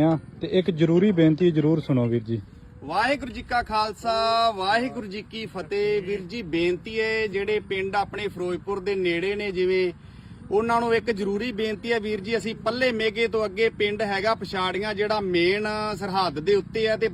ਆ ਤੇ ਇੱਕ ਜ਼ਰੂਰੀ ਬੇਨਤੀ ਜ਼ਰੂਰ ਸੁਣੋ ਵੀਰ ਜੀ। ਵਾਹਿਗੁਰੂ ਜੀ ਕਾ ਖਾਲਸਾ, ਵਾਹਿਗੁਰੂ ਜੀ ਕੀ ਫਤਿਹ। ਵੀਰ ਜੀ, ਬੇਨਤੀ ਹੈ, ਜਿਹੜੇ ਪਿੰਡ ਆਪਣੇ ਫਿਰੋਜ਼ਪੁਰ ਦੇ ਨੇੜੇ ਨੇ, ਜਿਵੇਂ ਉਹਨਾਂ ਨੂੰ ਇੱਕ ਜ਼ਰੂਰੀ ਬੇਨਤੀ ਹੈ ਵੀਰ ਜੀ, ਅਸੀਂ ਪੱਲੇ ਮੇਗੇ ਤੋਂ ਅੱਗੇ ਪਿੰਡ ਹੈਗਾ ਪਛਾੜੀਆਂ, ਜਿਹੜਾ ਮੇਨ ਸਰਹੱਦ ਦੇ ਉੱਤੇ ਹੈ ਤੇ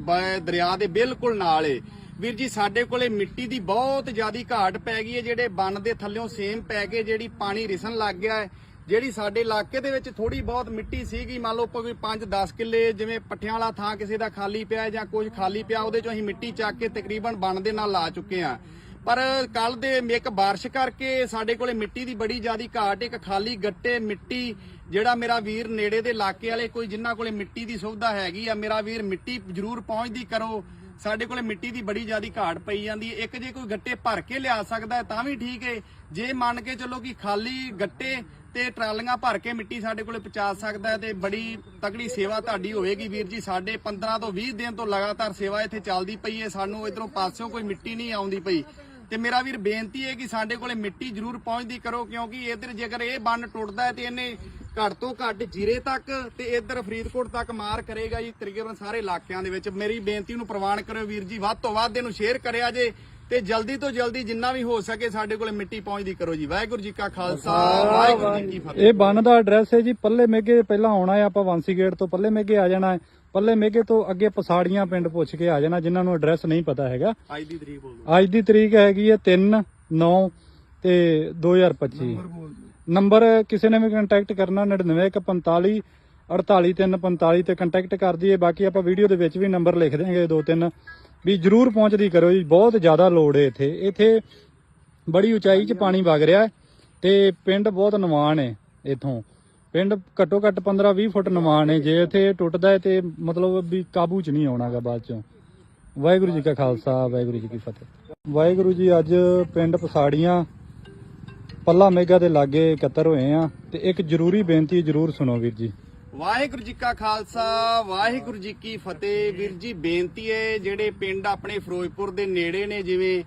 ਦਰਿਆ ਦੇ ਬਿਲਕੁਲ ਨਾਲ ਏ। ਵੀਰ ਜੀ, ਸਾਡੇ ਕੋਲੇ ਮਿੱਟੀ ਦੀ ਬਹੁਤ ਜ਼ਿਆਦੀ ਘਾਟ ਪੈ ਗਈ ਹੈ, ਜਿਹੜੇ ਬੰਨ ਦੇ ਥੱਲਿਓਂ ਸੇਮ ਪੈ ਕੇ ਜਿਹੜੀ ਪਾਣੀ ਰਿਸਣ ਲੱਗ ਗਿਆ ਹੈ। ਜਿਹੜੀ ਸਾਡੇ ਇਲਾਕੇ ਦੇ ਵਿੱਚ ਥੋੜੀ ਬਹੁਤ ਮਿੱਟੀ ਸੀਗੀ, ਮੰਨ ਲਓ ਕੋਈ 5-10 ਕਿੱਲੇ, ਜਿਵੇਂ ਪੱਠਿਆਂ ਵਾਲਾ ਥਾਂ ਕਿਸੇ ਦਾ ਖਾਲੀ ਪਿਆ ਜਾਂ ਕੁਝ ਖਾਲੀ ਪਿਆ, ਉਹਦੇ ਚੋਂ ਅਸੀਂ ਮਿੱਟੀ ਚੱਕ ਕੇ ਤਕਰੀਬਨ ਬਣ ਦੇ ਨਾਲ ਲਾ ਚੁੱਕੇ ਆ ਪਰ ਕੱਲ ਦੇ ਇੱਕ ਬਾਰਿਸ਼ ਕਰਕੇ ਸਾਡੇ ਕੋਲੇ ਮਿੱਟੀ ਦੀ ਬੜੀ ਜ਼ਿਆਦੀ ਘਾਟ, ਇੱਕ ਖਾਲੀ ਗੱਟੇ ਮਿੱਟੀ, ਜਿਹੜਾ ਮੇਰਾ ਵੀਰ ਨੇੜੇ ਦੇ ਇਲਾਕੇ ਵਾਲੇ ਕੋਈ ਜਿਨ੍ਹਾਂ ਕੋਲੇ ਮਿੱਟੀ ਦੀ ਸੁਵਿਧਾ ਹੈਗੀ ਆ, ਮੇਰਾ ਵੀਰ ਮਿੱਟੀ ਜ਼ਰੂਰ ਪਹੁੰਚਦੀ ਕਰੋ। ਸਾਡੇ ਕੋਲੇ ਮਿੱਟੀ ਦੀ ਬੜੀ ਜ਼ਿਆਦੀ ਘਾਟ ਪਈ ਜਾਂਦੀ ਹੈ। ਇੱਕ ਜੇ ਕੋਈ ਗੱਟੇ ਭਰ ਕੇ ਲਿਆ ਸਕਦਾ ਤਾਂ ਵੀ ਠੀਕ ਹੈ। ਜੇ ਮੰਨ ਕੇ ਚੱਲੋ ਕਿ ਖਾਲੀ ਗੱਟੇ ਤੇ ਟਰਾਲੀਆਂ ਭਰ ਕੇ ਮਿੱਟੀ ਸਾਡੇ ਕੋਲੇ ਪਹੁੰਚਾ ਸਕਦਾ ਹੈ ਤੇ ਬੜੀ ਤਕੜੀ ਸੇਵਾ ਤੁਹਾਡੀ ਹੋਵੇਗੀ ਵੀਰ ਜੀ। ਸਾਡੇ 15 ਤੋਂ 20 ਦਿਨ ਤੋਂ ਲਗਾਤਾਰ ਸੇਵਾ ਇੱਥੇ ਚੱਲਦੀ ਪਈ ਹੈ। ਸਾਨੂੰ ਇਧਰੋਂ ਪਾਸਿਓਂ ਕੋਈ ਮਿੱਟੀ ਨਹੀਂ ਆਉਂਦੀ ਪਈ। ਤੇ ਮੇਰਾ ਵੀਰ ਬੇਨਤੀ ਹੈ ਕਿ ਸਾਡੇ ਕੋਲੇ ਮਿੱਟੀ ਜ਼ਰੂਰ ਪਹੁੰਚਦੀ ਕਰੋ, ਕਿਉਂਕਿ ਇਧਰ ਜੇਕਰ ਇਹ ਬੰਨ ਟੁੱਟਦਾ ਹੈ ਤੇ ਇਹਨੇ ਘੱਟ ਤੋਂ ਘੱਟ ਜੀਰੇ ਤੱਕ ਤੇ ਇਧਰ ਫਰੀਦਕੋਟ ਤੱਕ ਮਾਰ ਕਰੇਗਾ ਜੀ, ਤਕਰੀਬਨ ਸਾਰੇ ਇਲਾਕਿਆਂ ਦੇ ਵਿੱਚ। ਮੇਰੀ ਬੇਨਤੀ ਨੂੰ ਪ੍ਰਵਾਨ ਕਰਿਓ ਵੀਰ ਜੀ। ਵੱਧ ਤੋਂ ਵੱਧ ਇਹਨੂੰ ਸ਼ੇਅਰ ਕਰਿਆ ਜੇ। ਤੇ ਜਲਦੀ ਤੋਂ ਜਲਦੀ ਜਿੰਨਾ ਵੀ ਹੋ ਸਕੇ ਸਾਡੇ ਕੋਲੇ ਮਿੱਟੀ ਪਹੁੰਚਦੀ ਕਰੋ ਜੀ। ਵਾਹਿਗੁਰੂ ਜੀ ਕਾ ਖਾਲਸਾ ਵਾਹਿਗੁਰੂ ਜੀ ਕੀ ਫਤਿਹ। ਇਹ ਬੰਨ ਦਾ ਐਡਰੈਸ ਹੈ ਜੀ ਪੱਲੇ ਮੇਗੇ ਪਹਿਲਾਂ ਆਉਣਾ ਹੈ ਆਪਾਂ ਵਾਂਸੀ ਗੇਟ ਤੋਂ ਪੱਲੇ ਮੇਗੇ ਆ ਜਾਣਾ ਹੈ। ਪੱਲੇ ਮੇਗੇ ਤੋਂ ਅੱਗੇ ਪਸਾੜੀਆਂ ਪਿੰਡ ਪੁੱਛ ਕੇ ਆ ਜਾਣਾ ਜਿਨ੍ਹਾਂ ਨੂੰ ਐਡਰੈਸ ਨਹੀਂ ਪਤਾ ਹੈਗਾ। ਅੱਜ ਦੀ ਤਰੀਕ ਬੋਲੋ ਅੱਜ ਦੀ ਤਰੀਕ ਹੈਗੀ ਹੈ 3 9 ਤੇ 2025 ਨੰਬਰ ਕਿਸੇ ਨੇ ਵੀ ਕੰਟੈਕਟ ਕਰਨਾ 99145 48345 ਤੇ ਕੰਟੈਕਟ ਕਰ ਦਈਏ। ਬਾਕੀ ਆਪਾਂ ਵੀਡੀਓ ਦੇ ਵਿੱਚ ਵੀ ਨੰਬਰ ਲਿਖ ਦਿਆਂਗੇ ਦੋ ਤਿੰਨ। ਵੀ ਜਰੂਰ ਪਹੁੰਚਦੀ ਕਰੋ ਜੀ, ਬਹੁਤ ਜ਼ਿਆਦਾ ਲੋੜ ਹੈ ਇੱਥੇ। ਇੱਥੇ ਬੜੀ ਉਚਾਈ 'ਚ ਪਾਣੀ ਵਗ ਰਿਹਾ ਹੈ ਤੇ ਪਿੰਡ ਬਹੁਤ ਨਿਵਾਨ ਹੈ ਇਥੋਂ। ਪਿੰਡ ਘੱਟੋ ਘੱਟ 15-20 ਫੁੱਟ ਨਿਵਾਨ ਹੈ। ਜੇ ਇੱਥੇ ਟੁੱਟਦਾ ਹੈ ਤੇ ਮਤਲਬ ਵੀ ਕਾਬੂ 'ਚ ਨਹੀਂ ਆਉਣਾਗਾ ਬਾਅਦ 'ਚੋਂ। ਵਾਹਿਗੁਰੂ ਜੀ ਕਾ ਖਾਲਸਾ, ਵਾਹਿਗੁਰੂ ਜੀ ਕੀ ਫਤਿਹ। ਵਾਹਿਗੁਰੂ ਜੀ, ਅੱਜ ਪਿੰਡ ਪਸਾੜੀਆਂ, ਪੱਲਾ ਮੇਗਾ ਦੇ ਲਾਗੇ ਇਕੱਤਰ ਹੋਏ ਆ ਤੇ ਇੱਕ ਜ਼ਰੂਰੀ ਬੇਨਤੀ ਜ਼ਰੂਰ ਸੁਣੋ ਵੀਰ ਜੀ। ਵਾਹਿਗੁਰੂ ਜੀ ਕਾ ਖਾਲਸਾ, ਵਾਹਿਗੁਰੂ ਜੀ ਕੀ ਫਤਿਹ। ਵੀਰ ਜੀ, ਬੇਨਤੀ ਹੈ, ਜਿਹੜੇ ਪਿੰਡ ਆਪਣੇ ਫਿਰੋਜ਼ਪੁਰ ਦੇ ਨੇੜੇ ਨੇ, ਜਿਵੇਂ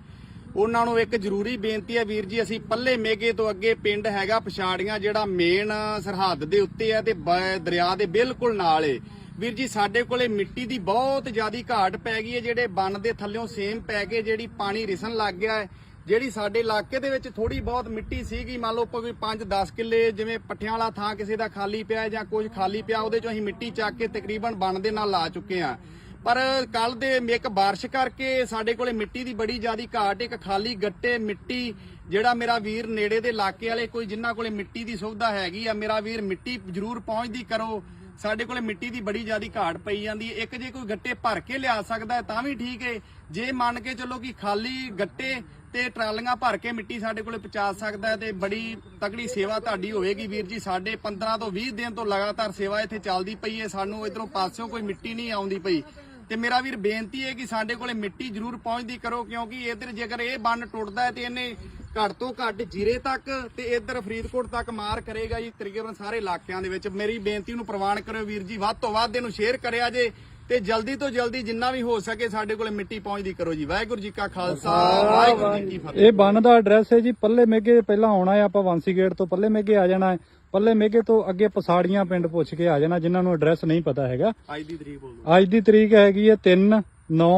ਉਹਨਾਂ ਨੂੰ ਇੱਕ ਜ਼ਰੂਰੀ ਬੇਨਤੀ ਹੈ ਵੀਰ ਜੀ, ਅਸੀਂ ਪੱਲੇ ਮੇਗੇ ਤੋਂ ਅੱਗੇ ਪਿੰਡ ਹੈਗਾ ਪਛਾੜੀਆਂ, ਜਿਹੜਾ ਮੇਨ ਸਰਹੱਦ ਦੇ ਉੱਤੇ ਹੈ ਤੇ ਬ- ਦਰਿਆ ਦੇ ਬਿਲਕੁਲ ਨਾਲ ਏ। ਵੀਰ ਜੀ, ਸਾਡੇ ਕੋਲੇ ਮਿੱਟੀ ਦੀ ਬਹੁਤ ਜ਼ਿਆਦੀ ਘਾਟ ਪੈ ਗਈ ਹੈ, ਜਿਹੜੇ ਬੰਨ ਦੇ ਥੱਲਿਓਂ ਸੇਮ ਪੈ ਕੇ ਜਿਹੜੀ ਪਾਣੀ ਰਿਸਣ ਲੱਗ ਗਿਆ ਹੈ। ਜਿਹੜੀ ਸਾਡੇ ਇਲਾਕੇ ਦੇ ਵਿੱਚ ਥੋੜੀ ਬਹੁਤ ਮਿੱਟੀ ਸੀਗੀ, ਮੰਨ ਲਓ ਕੋਈ 5-10 ਕਿੱਲੇ ਜਿਵੇਂ ਪੱਠਿਆਂ ਵਾਲਾ ਥਾਂ ਕਿਸੇ ਦਾ ਖਾਲੀ ਪਿਆ ਜਾਂ ਕੁਝ ਖਾਲੀ ਪਿਆ, ਉਹਦੇ ਚੋਂ ਅਸੀਂ ਮਿੱਟੀ ਚੱਕ ਕੇ ਤਕਰੀਬਨ ਬਣ ਦੇ ਨਾਲ ਲਾ ਚੁੱਕੇ ਆ ਪਰ ਕੱਲ ਦੇ ਇੱਕ ਬਾਰਿਸ਼ ਕਰਕੇ ਸਾਡੇ ਕੋਲੇ ਮਿੱਟੀ ਦੀ ਬੜੀ ਜ਼ਿਆਦੀ ਘਾਟ, ਇੱਕ ਖਾਲੀ ਗੱਟੇ ਮਿੱਟੀ, ਜਿਹੜਾ ਮੇਰਾ ਵੀਰ ਨੇੜੇ ਦੇ ਇਲਾਕੇ ਵਾਲੇ ਕੋਈ ਜਿਨ੍ਹਾਂ ਕੋਲੇ ਮਿੱਟੀ ਦੀ ਸੁਵਿਧਾ ਹੈਗੀ ਆ, ਮੇਰਾ ਵੀਰ ਮਿੱਟੀ ਜ਼ਰੂਰ ਪਹੁੰਚਦੀ ਕਰੋ। ਸਾਡੇ ਕੋਲੇ ਮਿੱਟੀ ਦੀ ਬੜੀ ਜ਼ਿਆਦੀ ਘਾਟ ਪਈ ਜਾਂਦੀ ਹੈ। ਇੱਕ ਜੇ ਕੋਈ ਗੱਟੇ ਭਰ ਕੇ ਲਿਆ ਸਕਦਾ ਤਾਂ ਵੀ ਠੀਕ ਹੈ। ਜੇ ਮੰਨ ਕੇ ਚੱਲੋ ਕਿ ਖਾਲੀ ਗੱਟੇ ਤੇ ਟਰਾਲੀਆਂ ਭਰ ਕੇ ਮਿੱਟੀ ਸਾਡੇ ਕੋਲੇ ਪਹੁੰਚਾ ਸਕਦਾ ਹੈ ਤੇ ਬੜੀ ਤਕੜੀ ਸੇਵਾ ਤੁਹਾਡੀ ਹੋਵੇਗੀ ਵੀਰ ਜੀ। ਸਾਡੇ 15 ਤੋਂ 20 ਦਿਨ ਤੋਂ ਲਗਾਤਾਰ ਸੇਵਾ ਇੱਥੇ ਚੱਲਦੀ ਪਈ ਹੈ। ਸਾਨੂੰ ਇਧਰੋਂ ਪਾਸਿਓਂ ਕੋਈ ਮਿੱਟੀ ਨਹੀਂ ਆਉਂਦੀ ਪਈ। ਤੇ ਮੇਰਾ ਵੀਰ ਬੇਨਤੀ ਹੈ ਕਿ ਸਾਡੇ ਕੋਲੇ ਮਿੱਟੀ ਜ਼ਰੂਰ ਪਹੁੰਚਦੀ ਕਰੋ ਕਿਉਂਕਿ ਇਧਰ ਜੇਕਰ ਇਹ ਬੰਨ ਟੁੱਟਦਾ ਹੈ ਤੇ ਇਹਨੇ ਘੱਟ ਤੋਂ ਘੱਟ ਜੀਰੇ ਤੱਕ ਤੇ ਇਧਰ ਫਰੀਦਕੋਟ ਤੱਕ ਮਾਰ ਕਰੇਗਾ ਜੀ ਤਕਰੀਬਨ ਸਾਰੇ ਇਲਾਕਿਆਂ ਦੇ ਵਿੱਚ। ਮੇਰੀ ਬੇਨਤੀ ਨੂੰ ਪ੍ਰਵਾਨ ਕਰਿਓ ਵੀਰ ਜੀ। ਵੱਧ ਤੋਂ ਵੱਧ ਇਹਨੂੰ ਸ਼ੇਅਰ ਕਰਿਆ ਜੇ। ਤੇ ਜਲਦੀ ਤੋਂ ਜਲਦੀ ਜਿੰਨਾ ਵੀ ਹੋ ਸਕੇ ਸਾਡੇ ਕੋਲੇ ਮਿੱਟੀ ਪਹੁੰਚਦੀ ਕਰੋ ਜੀ। ਵਾਹਿਗੁਰੂ ਜੀ ਕਾ ਖਾਲਸਾ ਵਾਹਿਗੁਰੂ ਜੀ ਕੀ ਫਤਿਹ। ਇਹ ਬੰਨ ਦਾ ਐਡਰੈਸ ਹੈ ਜੀ ਪੱਲੇ ਮੇਗੇ ਪਹਿਲਾਂ ਆਉਣਾ ਹੈ ਆਪਾਂ ਵਾਂਸੀ ਗੇਟ ਤੋਂ ਪੱਲੇ ਮੇਗੇ ਆ ਜਾਣਾ ਹੈ। ਪੱਲੇ ਮੇਗੇ ਤੋਂ ਅੱਗੇ ਪਸਾੜੀਆਂ ਪਿੰਡ ਪੁੱਛ ਕੇ ਆ ਜਾਣਾ ਜਿਨ੍ਹਾਂ ਨੂੰ ਐਡਰੈਸ ਨਹੀਂ ਪਤਾ ਹੈਗਾ। ਅੱਜ ਦੀ ਤਰੀਕ ਬੋਲੋ ਅੱਜ ਦੀ ਤਰੀਕ ਹੈਗੀ ਹੈ 3 9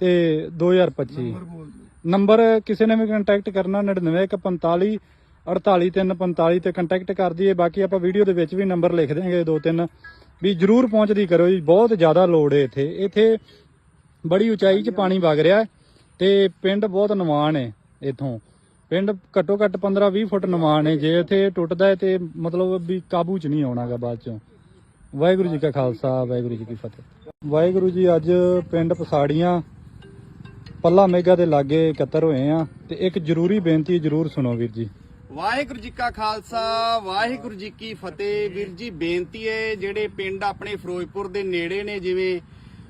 ਤੇ 2025 ਨੰਬਰ ਕਿਸੇ ਨੇ ਵੀ ਕੰਟੈਕਟ ਕਰਨਾ 99145 48345 ਤੇ ਕੰਟੈਕਟ ਕਰ ਦਈਏ। ਬਾਕੀ ਆਪਾਂ ਵੀਡੀਓ ਦੇ ਵਿੱਚ ਵੀ ਨੰਬਰ ਲਿਖ ਦਿਆਂਗੇ ਦੋ ਤਿੰਨ। ਵੀ ਜਰੂਰ ਪਹੁੰਚਦੀ ਕਰੋ ਜੀ, ਬਹੁਤ ਜ਼ਿਆਦਾ ਲੋੜ ਹੈ ਇੱਥੇ। ਇੱਥੇ ਬੜੀ ਉਚਾਈ 'ਚ ਪਾਣੀ ਵਗ ਰਿਹਾ ਹੈ ਤੇ ਪਿੰਡ ਬਹੁਤ ਨਿਵਾਨ ਹੈ ਇਥੋਂ। ਪਿੰਡ ਘੱਟੋ ਘੱਟ 15-20 ਫੁੱਟ ਨਿਵਾਨ ਹੈ। ਜੇ ਇੱਥੇ ਟੁੱਟਦਾ ਹੈ ਤੇ ਮਤਲਬ ਵੀ ਕਾਬੂ 'ਚ ਨਹੀਂ ਆਉਣਾਗਾ ਬਾਅਦ 'ਚੋਂ। ਵਾਹਿਗੁਰੂ ਜੀ ਕਾ ਖਾਲਸਾ, ਵਾਹਿਗੁਰੂ ਜੀ ਕੀ ਫਤਿਹ। ਵਾਹਿਗੁਰੂ ਜੀ ਅੱਜ ਪਿੰਡ ਪਸਾੜੀਆਂ, ਪੱਲਾ ਮੇਗਾ ਦੇ ਲਾਗੇ ਇਕੱਤਰ ਹੋਏ ਆ ਤੇ ਇੱਕ ਜ਼ਰੂਰੀ ਬੇਨਤੀ ਜ਼ਰੂਰ ਸੁਣੋ ਵੀਰ ਜੀ। ਵਾਹਿਗੁਰੂ ਜੀ ਕਾ ਖਾਲਸਾ, ਵਾਹਿਗੁਰੂ ਜੀ ਕੀ ਫਤਿਹ। ਵੀਰ ਜੀ, ਬੇਨਤੀ ਹੈ, ਜਿਹੜੇ ਪਿੰਡ ਆਪਣੇ ਫਿਰੋਜ਼ਪੁਰ ਦੇ ਨੇੜੇ ਨੇ, ਜਿਵੇਂ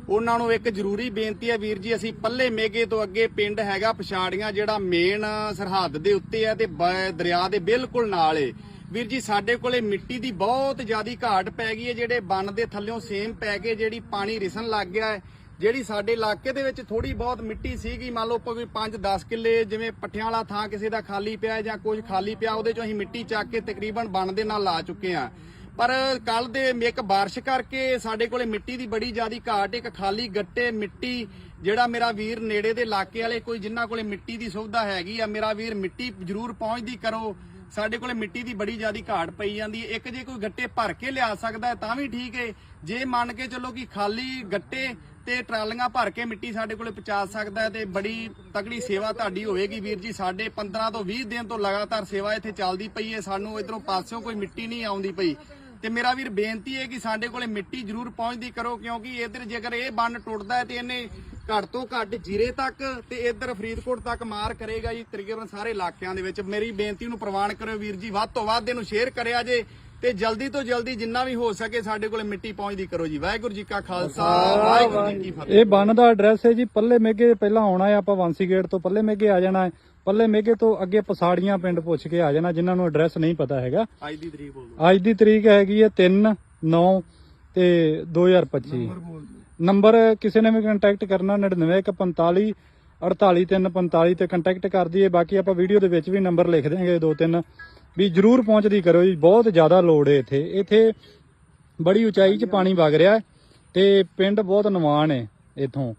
ਉਹਨਾਂ ਨੂੰ ਇੱਕ ਜ਼ਰੂਰੀ ਬੇਨਤੀ ਹੈ, ਵੀਰ ਜੀ, ਅਸੀਂ ਪੱਲੇ ਮੇਗੇ ਤੋਂ ਅੱਗੇ ਪਿੰਡ ਹੈਗਾ ਪਛਾੜੀਆਂ, ਜਿਹੜਾ ਮੇਨ ਸਰਹੱਦ ਦੇ ਉੱਤੇ ਹੈ ਤੇ ਬ- ਦਰਿਆ ਦੇ ਬਿਲਕੁਲ ਨਾਲ ਏ। ਵੀਰ ਜੀ, ਸਾਡੇ ਕੋਲੇ ਮਿੱਟੀ ਦੀ ਬਹੁਤ ਜ਼ਿਆਦੀ ਘਾਟ ਪੈ ਗਈ ਹੈ, ਜਿਹੜੇ ਬੰਨ ਦੇ ਥੱਲਿਓਂ ਸੇਮ ਪੈ ਕੇ ਜਿਹੜੀ ਪਾਣੀ ਰਿਸਣ ਲੱਗ ਗਿਆ ਹੈ। ਜਿਹੜੀ ਸਾਡੇ ਇਲਾਕੇ ਦੇ ਵਿੱਚ ਥੋੜੀ ਬਹੁਤ ਮਿੱਟੀ ਸੀਗੀ, ਮੰਨ ਲਓ ਕੋਈ 5-10 ਕਿੱਲੇ, ਜਿਵੇਂ ਪੱਠਿਆਂ ਵਾਲਾ ਥਾਂ ਕਿਸੇ ਦਾ ਖਾਲੀ ਪਿਆ ਜਾਂ ਕੁਝ ਖਾਲੀ ਪਿਆ, ਉਹਦੇ ਚੋਂ ਅਸੀਂ ਮਿੱਟੀ ਚੱਕ ਕੇ ਤਕਰੀਬਨ ਬਣ ਦੇ ਨਾਲ ਲਾ ਚੁੱਕੇ ਆ ਪਰ ਕੱਲ ਦੇ ਇੱਕ ਬਾਰਿਸ਼ ਕਰਕੇ ਸਾਡੇ ਕੋਲੇ ਮਿੱਟੀ ਦੀ ਬੜੀ ਜ਼ਿਆਦੀ ਘਾਟ, ਇੱਕ ਖਾਲੀ ਗੱਟੇ ਮਿੱਟੀ, ਜਿਹੜਾ ਮੇਰਾ ਵੀਰ ਨੇੜੇ ਦੇ ਇਲਾਕੇ ਵਾਲੇ ਕੋਈ ਜਿਨ੍ਹਾਂ ਕੋਲੇ ਮਿੱਟੀ ਦੀ ਸੁਵਿਧਾ ਹੈਗੀ ਆ, ਮੇਰਾ ਵੀਰ ਮਿੱਟੀ ਜ਼ਰੂਰ ਪਹੁੰਚਦੀ ਕਰੋ। ਸਾਡੇ ਕੋਲੇ ਮਿੱਟੀ ਦੀ ਬੜੀ ਜ਼ਿਆਦੀ ਘਾਟ ਪਈ ਜਾਂਦੀ ਹੈ। ਇੱਕ ਜੇ ਕੋਈ ਗੱਟੇ ਭਰ ਕੇ ਲਿਆ ਸਕਦਾ ਤਾਂ ਵੀ ਠੀਕ ਹੈ। ਜੇ ਮੰਨ ਕੇ ਚੱਲੋ ਕਿ ਖਾਲੀ ਗੱਟੇ ਤੇ ਟਰਾਲੀਆਂ ਭਰ ਕੇ ਮਿੱਟੀ ਸਾਡੇ ਕੋਲੇ ਪਹੁੰਚਾ ਸਕਦਾ ਹੈ ਤੇ ਬੜੀ ਤਕੜੀ ਸੇਵਾ ਤੁਹਾਡੀ ਹੋਵੇਗੀ ਵੀਰ ਜੀ। ਸਾਡੇ 15 ਤੋਂ 20 ਦਿਨ ਤੋਂ ਲਗਾਤਾਰ ਸੇਵਾ ਇੱਥੇ ਚੱਲਦੀ ਪਈ ਹੈ। ਸਾਨੂੰ ਇਧਰੋਂ ਪਾਸਿਓਂ ਕੋਈ ਮਿੱਟੀ ਨਹੀਂ ਆਉਂਦੀ ਪਈ। ਤੇ ਮੇਰਾ ਵੀਰ ਬੇਨਤੀ ਹੈ ਕਿ ਸਾਡੇ ਕੋਲੇ ਮਿੱਟੀ ਜ਼ਰੂਰ ਪਹੁੰਚਦੀ ਕਰੋ, ਕਿਉਂਕਿ ਇਧਰ ਜੇਕਰ ਇਹ ਬੰਨ ਟੁੱਟਦਾ ਹੈ ਤੇ ਇਹਨੇ ਘੱਟ ਤੋਂ ਘੱਟ ਜੀਰੇ ਤੱਕ ਤੇ ਇਧਰ ਫਰੀਦਕੋਟ ਤੱਕ ਮਾਰ ਕਰੇਗਾ ਜੀ, ਤਕਰੀਬਨ ਸਾਰੇ ਇਲਾਕਿਆਂ ਦੇ ਵਿੱਚ। ਮੇਰੀ ਬੇਨਤੀ ਨੂੰ ਪ੍ਰਵਾਨ ਕਰਿਓ ਵੀਰ ਜੀ। ਵੱਧ ਤੋਂ ਵੱਧ ਇਹਨੂੰ ਸ਼ੇਅਰ ਕਰਿਆ ਜੇ। ਤੇ ਜਲਦੀ ਤੋਂ ਜਲਦੀ ਜਿੰਨਾ ਵੀ ਹੋ ਸਕੇ ਸਾਡੇ ਕੋਲੇ ਮਿੱਟੀ ਪਹੁੰਚਦੀ ਕਰੋ ਜੀ। ਵਾਹਿਗੁਰੂ ਜੀ ਕਾ ਖਾਲਸਾ ਵਾਹਿਗੁਰੂ ਜੀ ਕੀ ਫਤਿਹ। ਇਹ ਬੰਨ ਦਾ ਐਡਰੈਸ ਹੈ ਜੀ ਪੱਲੇ ਮੇਗੇ ਪਹਿਲਾਂ ਆਉਣਾ ਹੈ ਆਪਾਂ ਵਾਂਸੀ ਗੇਟ ਤੋਂ ਪੱਲੇ ਮੇਗੇ ਆ ਜਾਣਾ ਹੈ। ਪੱਲੇ ਮੇਗੇ ਤੋਂ ਅੱਗੇ ਪਸਾੜੀਆਂ ਪਿੰਡ ਪੁੱਛ ਕੇ ਆ ਜਾਣਾ ਜਿਨ੍ਹਾਂ ਨੂੰ ਐਡਰੈਸ ਨਹੀਂ ਪਤਾ ਹੈਗਾ। ਅੱਜ ਦੀ ਤਰੀਕ ਬੋਲੋ ਅੱਜ ਦੀ ਤਰੀਕ ਹੈਗੀ ਹੈ 3 9 ਤੇ 2025 ਨੰਬਰ ਕਿਸੇ ਨੇ ਵੀ ਕੰਟੈਕਟ ਕਰਨਾ 99145 48345 ਤੇ ਕੰਟੈਕਟ ਕਰ ਦਈਏ। ਬਾਕੀ ਆਪਾਂ ਵੀਡੀਓ ਦੇ ਵਿੱਚ ਵੀ ਨੰਬਰ ਲਿਖ ਦਿਆਂਗੇ ਦੋ ਤਿੰਨ। ਵੀ ਜਰੂਰ ਪਹੁੰਚਦੀ ਕਰੋ ਜੀ, ਬਹੁਤ ਜ਼ਿਆਦਾ ਲੋੜ ਹੈ ਇੱਥੇ। ਇੱਥੇ ਬੜੀ ਉਚਾਈ 'ਚ ਪਾਣੀ ਵਗ ਰਿਹਾ ਹੈ ਤੇ ਪਿੰਡ ਬਹੁਤ ਨਿਵਾਨ ਹੈ ਇਥੋਂ।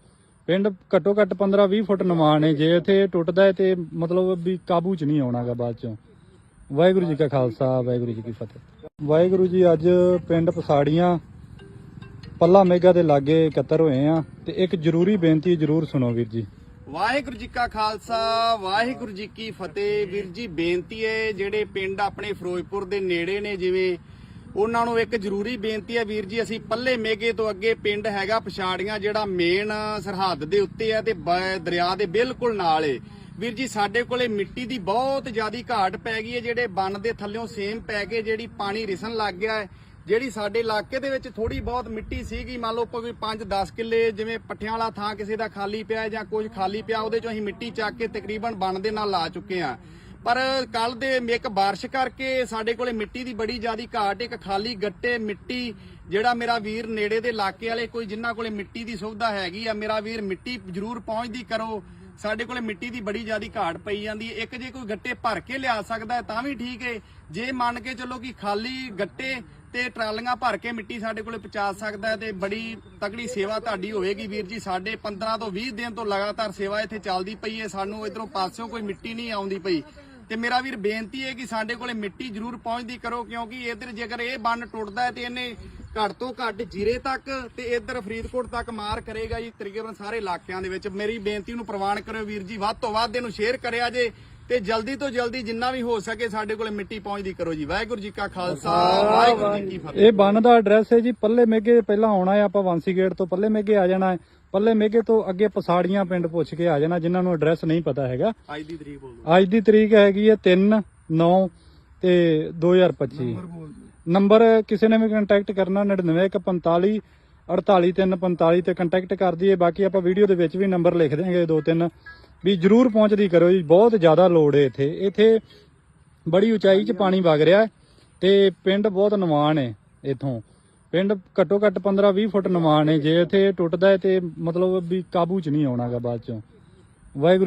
ਪਿੰਡ ਘੱਟੋ ਘੱਟ 15-20 ਫੁੱਟ ਨਿਵਾਨ ਹੈ। ਜੇ ਇੱਥੇ ਟੁੱਟਦਾ ਹੈ ਤੇ ਮਤਲਬ ਵੀ ਕਾਬੂ 'ਚ ਨਹੀਂ ਆਉਣਾਗਾ ਬਾਅਦ 'ਚੋਂ। ਵਾਹਿਗੁਰੂ ਜੀ ਕਾ ਖਾਲਸਾ, ਵਾਹਿਗੁਰੂ ਜੀ ਕੀ ਫਤਿਹ। ਵਾਹਿਗੁਰੂ ਜੀ, ਅੱਜ ਪਿੰਡ ਪਸਾੜੀਆਂ ਪੱਲਾ ਮੇਗਾ ਦੇ ਲਾਗੇ ਇਕੱਤਰ ਹੋਏ ਆ ਤੇ ਇੱਕ ਜ਼ਰੂਰੀ ਬੇਨਤੀ ਜ਼ਰੂਰ ਸੁਣੋ ਵੀਰ ਜੀ। ਵਾਹਿਗੁਰੂ ਜੀ ਕਾ ਖਾਲਸਾ, ਵਾਹਿਗੁਰੂ ਜੀ ਕੀ ਫਤਿਹ। ਵੀਰ ਜੀ, ਬੇਨਤੀ ਹੈ, ਜਿਹੜੇ ਪਿੰਡ ਆਪਣੇ ਫਿਰੋਜ਼ਪੁਰ ਦੇ ਨੇੜੇ ਨੇ, ਜਿਵੇਂ ਉਹਨਾਂ ਨੂੰ ਇੱਕ ਜ਼ਰੂਰੀ ਬੇਨਤੀ ਹੈ, ਵੀਰ ਜੀ, ਅਸੀਂ ਪੱਲੇ ਮੇਗੇ ਤੋਂ ਅੱਗੇ ਪਿੰਡ ਹੈਗਾ ਪਛਾੜੀਆਂ, ਜਿਹੜਾ ਮੇਨ ਸਰਹੱਦ ਦੇ ਉੱਤੇ ਹੈ ਤੇ ਬ- ਦਰਿਆ ਦੇ ਬਿਲਕੁਲ ਨਾਲ ਏ। ਵੀਰ ਜੀ, ਸਾਡੇ ਕੋਲੇ ਮਿੱਟੀ ਦੀ ਬਹੁਤ ਜ਼ਿਆਦੀ ਘਾਟ ਪੈ ਗਈ ਹੈ, ਜਿਹੜੇ ਬੰਨ ਦੇ ਥੱਲਿਓਂ ਸੇਮ ਪੈ ਕੇ ਜਿਹੜੀ ਪਾਣੀ ਰਿਸਣ ਲੱਗ ਗਿਆ ਹੈ। ਜਿਹੜੀ ਸਾਡੇ ਇਲਾਕੇ ਦੇ ਵਿੱਚ ਥੋੜੀ ਬਹੁਤ ਮਿੱਟੀ ਸੀਗੀ, ਮੰਨ ਲਓ ਕੋਈ 5-10 ਕਿੱਲੇ ਜਿਵੇਂ ਪੱਠਿਆਂ ਵਾਲਾ ਥਾਂ ਕਿਸੇ ਦਾ ਖਾਲੀ ਪਿਆ ਜਾਂ ਕੁਝ ਖਾਲੀ ਪਿਆ, ਉਹਦੇ ਚੋਂ ਅਸੀਂ ਮਿੱਟੀ ਚੱਕ ਕੇ ਤਕਰੀਬਨ ਬਣ ਦੇ ਨਾਲ ਲਾ ਚੁੱਕੇ ਆ ਪਰ ਕੱਲ ਦੇ ਇੱਕ ਬਾਰਿਸ਼ ਕਰਕੇ ਸਾਡੇ ਕੋਲੇ ਮਿੱਟੀ ਦੀ ਬੜੀ ਜ਼ਿਆਦੀ ਘਾਟ, ਇੱਕ ਖਾਲੀ ਗੱਟੇ ਮਿੱਟੀ, ਜਿਹੜਾ ਮੇਰਾ ਵੀਰ ਨੇੜੇ ਦੇ ਇਲਾਕੇ ਵਾਲੇ ਕੋਈ ਜਿਨ੍ਹਾਂ ਕੋਲੇ ਮਿੱਟੀ ਦੀ ਸੁਵਿਧਾ ਹੈਗੀ ਆ, ਮੇਰਾ ਵੀਰ ਮਿੱਟੀ ਜ਼ਰੂਰ ਪਹੁੰਚਦੀ ਕਰੋ। ਸਾਡੇ ਕੋਲੇ ਮਿੱਟੀ ਦੀ ਬੜੀ ਜ਼ਿਆਦੀ ਘਾਟ ਪਈ ਜਾਂਦੀ ਹੈ। ਇੱਕ ਜੇ ਕੋਈ ਗੱਟੇ ਭਰ ਕੇ ਲਿਆ ਸਕਦਾ ਤਾਂ ਵੀ ਠੀਕ ਹੈ। ਜੇ ਮੰਨ ਕੇ ਚੱਲੋ ਕਿ ਖਾਲੀ ਗੱਟੇ ਤੇ ਟਰਾਲੀਆਂ ਭਰ ਕੇ ਮਿੱਟੀ ਸਾਡੇ ਕੋਲੇ ਪਹੁੰਚਾ ਸਕਦਾ ਹੈ ਤੇ ਬੜੀ ਤਕੜੀ ਸੇਵਾ ਤੁਹਾਡੀ ਹੋਵੇਗੀ ਵੀਰ ਜੀ। ਸਾਡੇ 15 ਤੋਂ 20 ਦਿਨ ਤੋਂ ਲਗਾਤਾਰ ਸੇਵਾ ਇੱਥੇ ਚੱਲਦੀ ਪਈ ਹੈ। ਸਾਨੂੰ ਇਧਰੋਂ ਪਾਸਿਓਂ ਕੋਈ ਮਿੱਟੀ ਨਹੀਂ ਆਉਂਦੀ ਪਈ। ਤੇ ਮੇਰਾ ਵੀਰ ਬੇਨਤੀ ਹੈ ਕਿ ਸਾਡੇ ਕੋਲੇ ਮਿੱਟੀ ਜ਼ਰੂਰ ਪਹੁੰਚਦੀ ਕਰੋ ਕਿਉਂਕਿ ਇਧਰ ਜੇਕਰ ਇਹ ਬੰਨ ਟੁੱਟਦਾ ਹੈ ਤੇ ਇਹਨੇ ਘੱਟ ਤੋਂ ਘੱਟ ਜੀਰੇ ਤੱਕ ਤੇ ਇਧਰ ਫਰੀਦਕੋਟ ਤੱਕ ਮਾਰ ਕਰੇਗਾ ਜੀ ਤਕਰੀਬਨ ਸਾਰੇ ਇਲਾਕਿਆਂ ਦੇ ਵਿੱਚ। ਮੇਰੀ ਬੇਨਤੀ ਨੂੰ ਪ੍ਰਵਾਨ ਕਰਿਓ ਵੀਰ ਜੀ। ਵੱਧ ਤੋਂ ਵੱਧ ਇਹਨੂੰ ਸ਼ੇਅਰ ਕਰਿਆ ਜੇ। ਤੇ ਜਲਦੀ ਤੋਂ ਜਲਦੀ ਜਿੰਨਾ ਵੀ ਹੋ ਸਕੇ ਸਾਡੇ ਕੋਲੇ ਮਿੱਟੀ ਪਹੁੰਚਦੀ ਕਰੋ ਜੀ। ਵਾਹਿਗੁਰੂ ਜੀ ਕਾ ਖਾਲਸਾ ਵਾਹਿਗੁਰੂ ਜੀ ਕੀ ਫਤਿਹ। ਇਹ ਬੰਨ ਦਾ ਐਡਰੈਸ ਹੈ ਜੀ ਪੱਲੇ ਮੇਗੇ ਪਹਿਲਾਂ ਆਉਣਾ ਹੈ ਆਪਾਂ ਵਾਂਸੀ ਗੇਟ ਤੋਂ ਪੱਲੇ ਮੇਗੇ ਆ ਜਾਣਾ ਹੈ। ਪੱਲੇ ਮੇਗੇ ਤੋਂ ਅੱਗੇ ਪਸਾੜੀਆਂ ਪਿੰਡ ਪੁੱਛ ਕੇ ਆ ਜਾਣਾ ਜਿਨ੍ਹਾਂ ਨੂੰ ਐਡਰੈਸ ਨਹੀਂ ਪਤਾ ਹੈਗਾ। ਅੱਜ ਦੀ ਤਰੀਕ ਬੋਲੋ ਅੱਜ ਦੀ ਤਰੀਕ ਹੈਗੀ ਹੈ 3 9 ਤੇ 2025 ਨੰਬਰ ਕਿਸੇ ਨੇ ਵੀ ਕੰਟੈਕਟ ਕਰਨਾ 99145 48345 ਤੇ ਕੰਟੈਕਟ ਕਰ ਦਈਏ। ਬਾਕੀ ਆਪਾਂ ਵੀਡੀਓ ਦੇ ਵਿੱਚ ਵੀ ਨੰਬਰ ਲਿਖ ਦਿਆਂਗੇ ਦੋ ਤਿੰਨ। ਵੀ ਜਰੂਰ ਪਹੁੰਚਦੀ ਕਰੋ ਜੀ, ਬਹੁਤ ਜ਼ਿਆਦਾ ਲੋੜ ਹੈ ਇੱਥੇ। ਇੱਥੇ ਬੜੀ ਉਚਾਈ 'ਚ ਪਾਣੀ ਵਗ ਰਿਹਾ ਹੈ ਤੇ ਪਿੰਡ ਬਹੁਤ ਨਿਵਾਨ ਹੈ ਇਥੋਂ। ਪਿੰਡ ਘੱਟੋ ਘੱਟ 15-20 ਫੁੱਟ ਨਿਵਾਨ ਹੈ। ਜੇ ਇੱਥੇ ਟੁੱਟਦਾ ਹੈ ਤੇ ਮਤਲਬ ਵੀ ਕਾਬੂ 'ਚ ਨਹੀਂ ਆਉਣਾਗਾ ਬਾਅਦ ਚੋਂ। ਵਾਹਿਗੁਰੂ